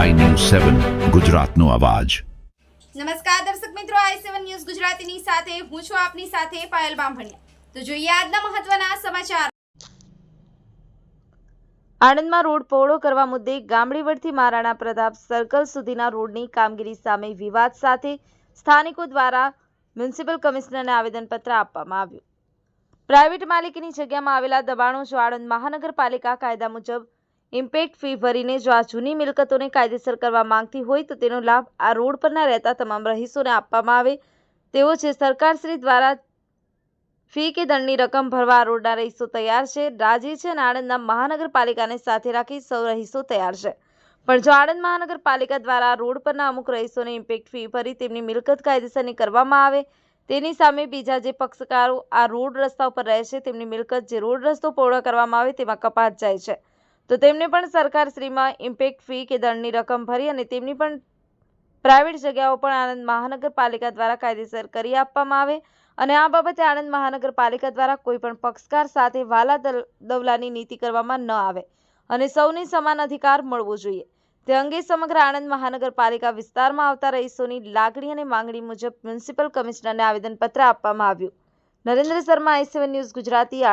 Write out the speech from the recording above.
સેવન ગુજરાતનો અવાજ. નમસ્કાર દર્શક મિત્રો આઈ સેવન ન્યૂઝ ગુજરાતીની સાથે હું છું આપની સાથે પાયલ બામભણિયા. તો જોઈએ આજના મહત્વના સમાચાર. આણંદમાં રોડ પહોળો કરવા મુદ્દે ગામડીવડથી મહારાણા પ્રતાપ સર્કલ સુધીના રોડની કામગીરી સામે વિવાદ સાથે સ્થાનિકો દ્વારા મ્યુનિસિપલ કમિશનરને આવેદનપત્ર આપવામાં આવ્યું. પ્રાઇવેટ માલિકીની જગ્યામાં આવેલા દબાણો જો આણંદ મહાનગરપાલિકા કાયદા મુજબ ઇમ્પેક્ટ ફી ભરીને જો આ જૂની મિલકતોને કાયદેસર કરવા માંગતી હોય તો તેનો લાભ આ રોડ પરના રહેતા તમામ રહીશોને આપવામાં આવે. તેવો છે સરકારશ્રી દ્વારા ફી કે દંડની રકમ ભરવા આ રોડના રહીશો તૈયાર છે, રાજી છે અને આણંદના મહાનગરપાલિકાને સાથે રાખી સૌ રહીશો તૈયાર છે. પણ જો આણંદ મહાનગરપાલિકા દ્વારા રોડ પરના અમુક રહીશોને ઇમ્પેક્ટ ફી ભરી તેમની મિલકત કાયદેસરની કરવામાં આવે, તેની સામે બીજા જે પક્ષકારો આ રોડ રસ્તા ઉપર રહે છે તેમની મિલકત જે રોડ રસ્તો પહોળો કરવામાં આવે તેમાં કપાત જાય છે. તો તેમને પણ સરકારશ્રીમાં ઇમ્પેક્ટ ફી કે દંડની રકમ ભરી અને તેમની પણ પ્રાઇવેટ જગ્યાઓ પણ આણંદ મહાનગરપાલિકા દ્વારા કાયદેસર કરી આપવામાં આવે. અને આ બાબતે આણંદ મહાનગરપાલિકા દ્વારા કોઈ પણ પક્ષકાર સાથે વાલા દવલાની નીતિ કરવામાં ન આવે અને સૌને સમાન અધિકાર મળવો જોઈએ. તે અંગે સમગ્ર આણંદ મહાનગરપાલિકા વિસ્તારમાં આવતા રહીશોની લાગણી અને માંગણી મુજબ મ્યુનિસિપલ કમિશનરને આવેદનપત્ર આપવામાં આવ્યું. Narendra Sharma I news Gujarati